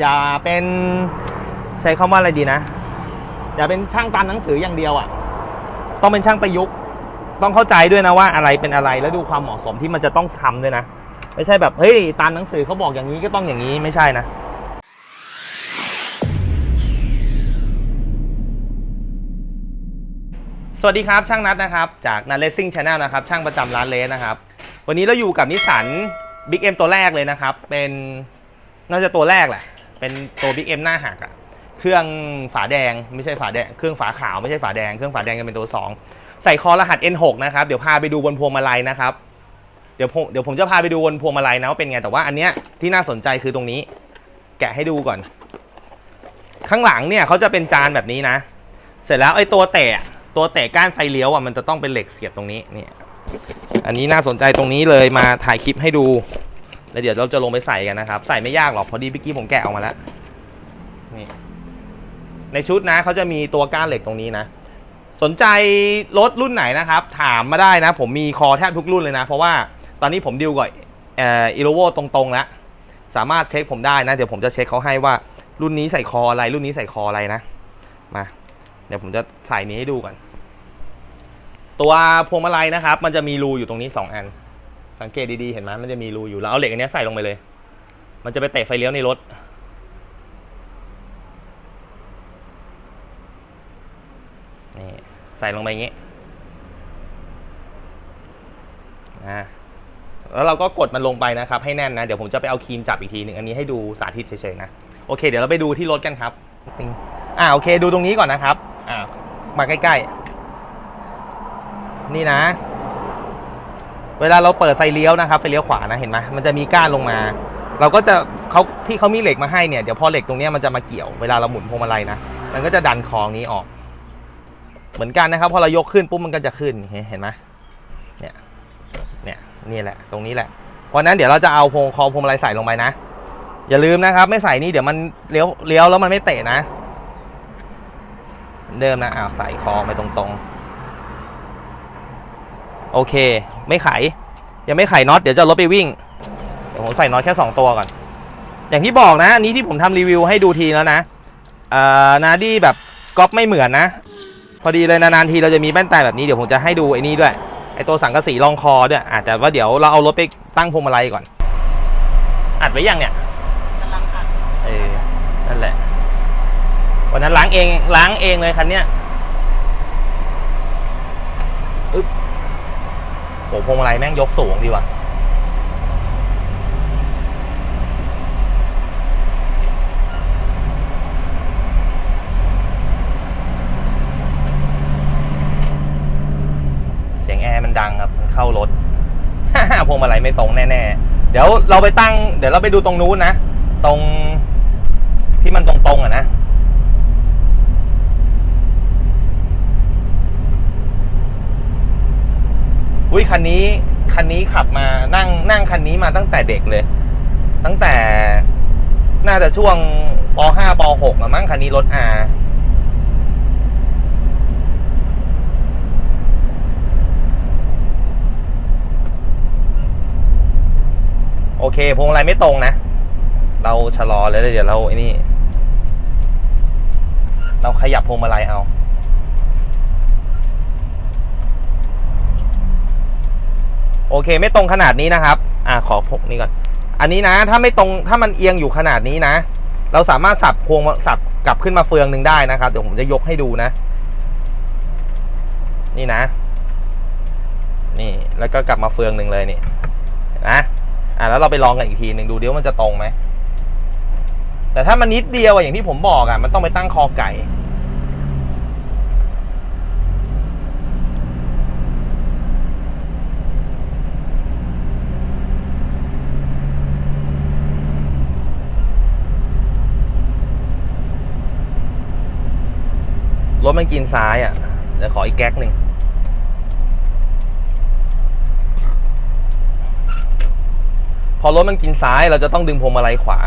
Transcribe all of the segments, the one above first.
อย่าเป็นใช้คำว่าอะไรดีนะ อย่าเป็นช่างตามหนังสืออย่างเดียวอะ่ะ ต้องเป็นช่างประยุกต์ต้องเข้าใจด้วยนะว่าอะไรเป็นอะไรแล้วดูความเหมาะสมที่มันจะต้องทำด้วยนะ ไม่ใช่แบบเฮ้ยตามหนังสือเขาบอกอย่างนี้ก็ต้องอย่างนี้ไม่ใช่นะสวัสดีครับ ช่างนัดนะครับ จากนัดเลสซิ่งชาแนลนะครับ ช่างประจำร้านเลสนะครับ วันนี้เราอยู่กับนิสสันบิ๊กเอ็มตัวแรกเลยนะครับ เป็นน่าจะตัวแรกแหละ เป็นตัวบิ๊กเอ็มหน้าหักอะเครื่องฝาแดงไม่ใช่ฝาแดงเครื่องฝาขาวไม่ใช่ฝาแดงเครื่องฝาแดงจะเป็นตัว 2 ใส่คอรหัส N6 นะครับเดี๋ยวพาไปดูบนพวงมาลัยนะครับเดี๋ยวผมเดี๋ยวผมจะพาไปดูบนพวงมาลัยนะว่าเป็นไงแต่ว่าอันเนี้ยที่น่าสนใจคือตรงนี้ แกะให้ดูก่อน ข้างหลังเนี่ยเขาจะเป็นจานแบบนี้นะ เสร็จแล้วไอ้ตัวเตะตัวเตะก้านไฟเลี้ยวอะมันจะต้องเป็นเหล็กเสียบตรงนี้เนี่ยอันนี้น่าสนใจตรงนี้เลยมาถ่ายคลิปให้ดู แล้วเดี๋ยวเราจะลงไปใส่กันนะครับ ใส่ไม่ยากหรอกพอดีเมื่อกี้ผมแกะออกมาแล้วนี่ในชุดนะเขาจะมีตัวก้านเหล็กตรงนี้นะ สนใจรถรุ่นไหนนะครับ ถามมาได้นะ ผมมีคอแทบทุกรุ่นเลยนะ เพราะว่าตอนนี้ผมดิวกับเอออีโรโวตรงๆแล้วสามารถเช็คผมได้นะ เดี๋ยวผมจะเช็คเขาให้ว่ารุ่นนี้ใส่คออะไร รุ่นนี้ใส่คออะไรนะมาเดี๋ยวผมจะใส่นี้ให้ดูก่อนตัวพวงมาลัยนะครับ มันจะมีรูอยู่ตรงนี้สองอัน สังเกตดีๆ เห็นไหมมันจะมีรูอยู่แล้วเอาเหล็กอันนี้ใส่ลงไปเลย มันจะไปเตะไฟเลี้ยวในรถ นี่ใส่ลงไปอย่างงี้นะแล้วเราก็กดมันลงไปนะครับ ให้แน่นนะ เดี๋ยวผมจะไปเอาครีมจับอีกทีหนึ่งอันนี้ให้ดูสาธิตเฉยๆนะ โอเค เดี๋ยวเราไปดูที่รถกันครับติงอ่าโอเค ดูตรงนี้ก่อนนะครับ อ่ามาใกล้ๆ นี่นะ เวลาเราเปิดไฟเลี้ยวนะครับไฟเลี้ยวขวานะเห็นไหมมันจะมีก้านลงมา เราก็จะเขาที่เขามีเหล็กมาให้เนี่ยเดี๋ยวพอเหล็กตรงนี้มันจะมาเกี่ยวเวลาเราหมุนพวงมาลัยนะมันก็จะดันคองนี้ออก เหมือนกันนะครับ พอเรายกขึ้นปุ๊บมันก็จะขึ้นเห็นไหมเนี่ยเนี่ยนี่แหละตรงนี้แหละวันนั้นเดี๋ยวเราจะเอาพวงคอพวงมาลัยใส่ลงไปนะ อย่าลืมนะครับไม่ใส่นี่เดี๋ยวมันเลี้ยวเลี้ยวแล้วมันไม่เตะนะเหมือนเดิมนะอ้าวใส่คอไปตรงๆ โอเค ไม่ไข ยังไม่ไขน็อตเดี๋ยวจะเอารถไปวิ่งเดี๋ยวผมใส่น็อตแค่2ตัวก่อน อย่างที่บอกนะอันนี้ที่ผมทำรีวิวให้ดูทีแล้วนะเอ่อนาดี้แบบก๊อปไม่เหมือนนะ พอดีเลยนานๆทีเราจะมีแป้นแต่แบบนี้เดี๋ยวผมจะให้ดูไอ้นี่ด้วยไอ้ตัวสังกะสีรองคอด้วยอาจจะแต่ว่าเดี๋ยวเราเอารถไปตั้งพวงมาลัยก่อน อัดไว้ยังเนี่ยกำลังอัดเออนั่นแหละวันนั้นล้างเองล้างเองเลยคันเนี้ยอึ๊บ โหพวงมาลัยแม่งยกสูงดีว่ะเสียงแอร์มันดังครับมันเข้ารถพวงมาลัยไม่ตรงแน่ๆ เดี๋ยวเราไปตั้ง เดี๋ยวเราไปดูตรงนู้นนะ ตรงที่มันตรงๆอะนะ อุ้ยคันนี้คันนี้ขับมานั่งนั่งคันนี้มาตั้งแต่เด็กเลย ตั้งแต่น่าจะช่วงป .5 ป .6 อะมั้งคันนี้รถ R โอเคพวงมาลัยไม่ตรงนะ เราชะลอเลยเดี๋ยวเราไอ้นี่ เราขยับพวงมาลัยเอา โอเค ไม่ตรงขนาดนี้นะครับ อ่าขอพกนี่ก่อน อันนี้นะถ้าไม่ตรงถ้ามันเอียงอยู่ขนาดนี้นะ เราสามารถสับพวงสับกลับขึ้นมาเฟืองหนึ่งได้นะครับ เดี๋ยวผมจะยกให้ดูนะ นี่นะ นี่แล้วก็กลับมาเฟืองหนึ่งเลยนี่นะอะแล้วเราไปลองกันอีกทีหนึ่งดูเดิว่ามันจะตรงไหมแต่ถ้ามันนิดเดียวอย่างที่ผมบอกอะมันต้องไปตั้งคอไก่ รถมันกินซ้ายอะเดี๋ยวขออีกแก๊กหนึ่งพอรถมันกินซ้ายเราจะต้องดึงพวงมาลัยขวา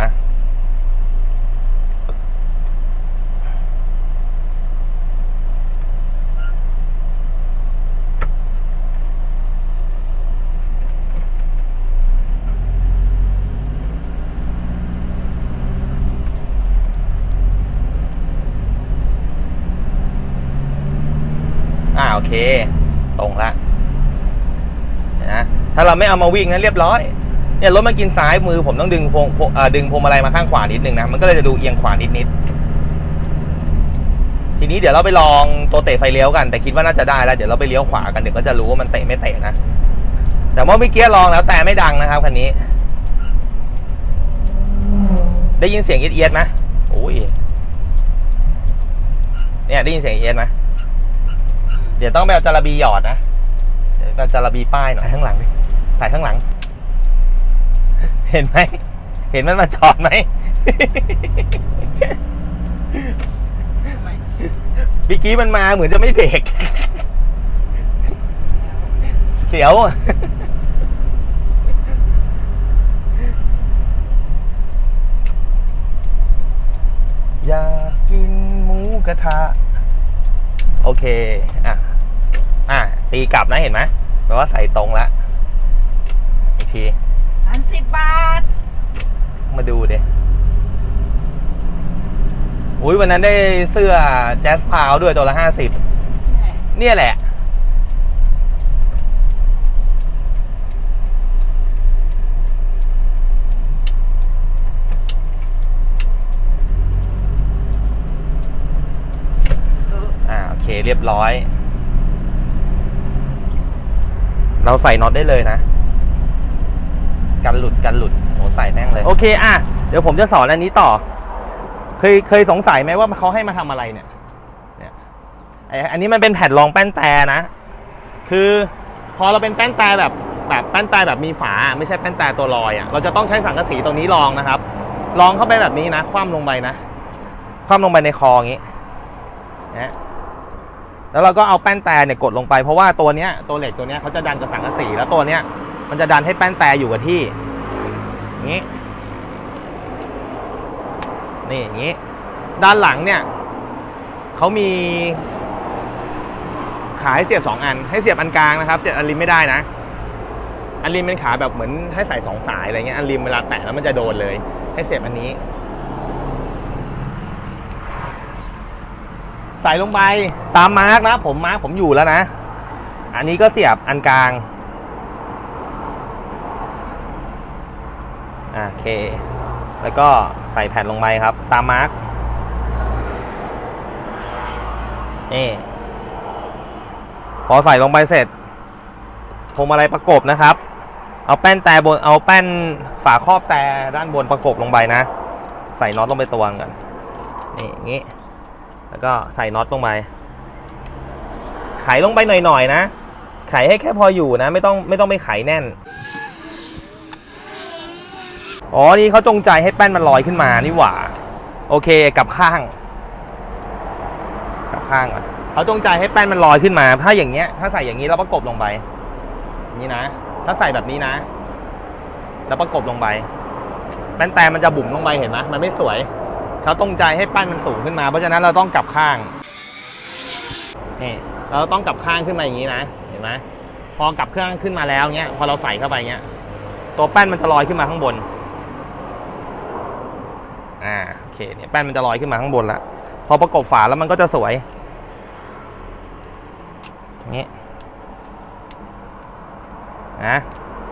เค ตรงละเห็นะถ้าเรา ไม่เอามาวิ่งนั้นเรียบร้อยเนี่ยรถมันกินซ้ายมือผมต้องดึงพวงดึงพวงมาลัยมาข้างขวานิดนึงนะมันก็เลยจะดูเอียงขวานิดนิดทีนี้เดี๋ยวเราไปลองตัวเตะไฟเลี้ยวกัน แต่คิดว่าน่าจะได้แล้วเดี๋ยวเราไปเลี้ยวขวากันเดี๋ยวก็จะรู้ว่ามันเตะไม่เตะนะแต่ว่าเมื่อกี้ลองแล้วแต่ไม่ดังนะครับคันนี้ ได้ยินเสียงเอียดๆไหมโอ้ยเนี่ยได้ยินเสียงเอียดไหมเดี๋ยวต้องไปเอาจาระบีหยอดนะเดี๋ยวเอาจาระบีป้ายหน่อยข้างหลังดิ ถ่ายข้างหลัง เห็นไหม เห็นมันมาจอดไหมเมื่อกี้มันมาเหมือนจะไม่เบรกเสียวอยากกินหมูกระทะ โอเค อะ อะ ตีกลับนะเห็นไหมแปลว่าใส่ตรงและอีก ทีอันสิบบาท มาดูเดอุ้ยวันนั้นได้เสื้อแจ๊สพาวด้วยตัวละห้าสิบเนี่ยแหละเอออ่า โอเคเรียบร้อย เราใส่น็อตได้เลยนะ กันหลุดกันหลุดโอ้ใส่แม่งเลยโอเคอะเดี๋ยวผมจะสอนอันนี้ต่อ เคยเคยสงสัยไหมว่าเขาให้มาทำอะไรเนี่ยเนี่ยออันนี้มันเป็นแผ่นรองแป้นแต่นะ คือพอเราเป็นแป้นแต่แบบแบบแป้นแต่แบบมีฝาไม่ใช่แป้นแต่ตัวลอยอะเราจะต้องใช้สังกะสีตรงนี้รองนะครับรองเข้าไปแบบนี้นะ คว่ำลงไปนะ คว่ำลงไปในคออย่างนี้นะแล้วเราก็เอาแป้นแต่เนี่ยกดลงไปเพราะว่าตัวเนี้ยตัวเหล็กตัวเนี้ยเขาจะดันกับสังกะสีแล้วตัวเนี้ย มันจะดันให้แป้นแต่อยู่กับที่งนี้นี่อย่างนี้ ด้านหลังเนี่ยเขามี ขายเสียบสองอัน ให้เสียบอันกลางนะครับเสียบอันริมไม่ได้นะ อันริมเป็นขาแบบเหมือนให้ใส่สองสายอะไรเงี้ยอันริมเวลาแตะแล้วมันจะโดนเลย ให้เสียบอันนี้ ใส่ลงไปตามมาร์กนะ ผมมาร์กผมอยู่แล้วนะ อันนี้ก็เสียบอันกลาง อะ โอเค แล้วก็ใส่แผ่นลงไปครับ ตามมาร์กนี่พอใส่ลงไปเสร็จพวงมาลัยประกบนะครับ เอาแป้นแต่บนเอาแป้นฝาครอบแต่ด้านบนประกบลงไปนะ ใส่น็อตลงไปตัวก่อนนี่อย่างนี้ แล้วก็ใส่น็อตลงไปไขลงไปหน่อยๆนะไขให้แค่พออยู่นะ ไม่ต้องไม่ต้องไปไขแน่น อ๋อ นี่เขาจงใจให้แป้นมันลอยขึ้นมานี่หว่า โอเคกลับข้าง กลับข้างก่อนเขาจงใจให้แป้นมันลอยขึ้นมา ถ้าอย่างเงี้ย ถ้าใส่อย่างนี้แล้วประกบลงไป นี้นะ ถ้าใส่แบบนี้นะ แล้วประกบลงไปแป้นแต่มันจะบุ๋มลงไปเห็นไหมมันไม่สวย เขาตรงใจให้แป้นมันสูงขึ้นมา เพราะฉะนั้นเราต้องกลับข้าง นี่ เราต้องกลับข้างขึ้นมาอย่างนี้นะ เห็นไหมพอกลับเครื่องขึ้นมาแล้วเนี้ย พอเราใส่เข้าไปเนี้ย ตัวแป้นมันจะลอยขึ้นมาข้างบน อ่าโอเคเนี่ยแป้นมันจะลอยขึ้นมาข้างบนละพอประกบฝาแล้วมันก็จะสวยอย่างนี้นะ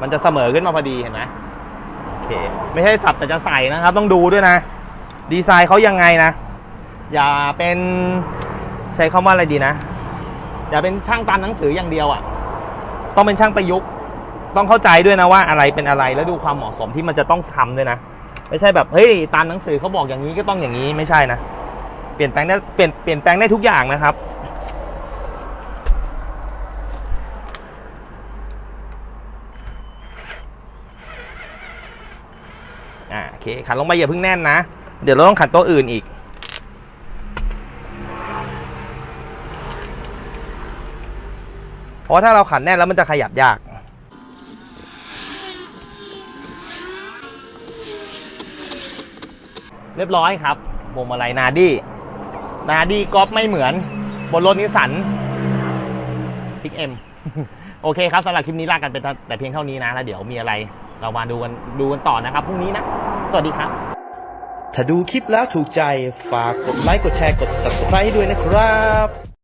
มันจะเสมอขึ้นมาพอดีเห็นไหมโอเคไม่ใช่สับแต่จะใส่นะครับ ต้องดูด้วยนะ ดีไซน์เขายังไงนะ อย่าเป็นใช้คำว่าอะไรดีนะ อย่าเป็นช่างตามหนังสืออย่างเดียวอะ่ะ ต้องเป็นช่างประยุกต์ ต้องเข้าใจด้วยนะว่าอะไรเป็นอะไรแล้วดูความเหมาะสมที่มันจะต้องทำด้วยนะ ไม่ใช่แบบเฮ้ยตามหนังสือเขาบอกอย่างนี้ก็ต้องอย่างนี้ไม่ใช่นะเปลี่ยนแปลงได้เปลี่ยนเปลี่ยนแปลงได้ทุกอย่างนะครับอ่าโอเคขันลงไปอย่าเพิ่งแน่นนะ เดี๋ยวเราต้องขันตัวอื่นอีก เพราะถ้าเราขันแน่นแล้วมันจะขยับยาก เรียบร้อยครับพวงมาลัยนาดี้นาดี้ก๊อปไม่เหมือน บนรถนิสสันพิกเอ็มโอเคครับสำหรับคลิปนี้ลากันเป็นแต่เพียงเท่านี้นะ แล้วเดี๋ยวมีอะไรเรามาดูกันดูกันต่อนะครับพรุ่งนี้นะ สวัสดีครับ ถ้าดูคลิปแล้วถูกใจฝากกดไลค์กดแชร์กด subscribe ให้ด้วยนะครับ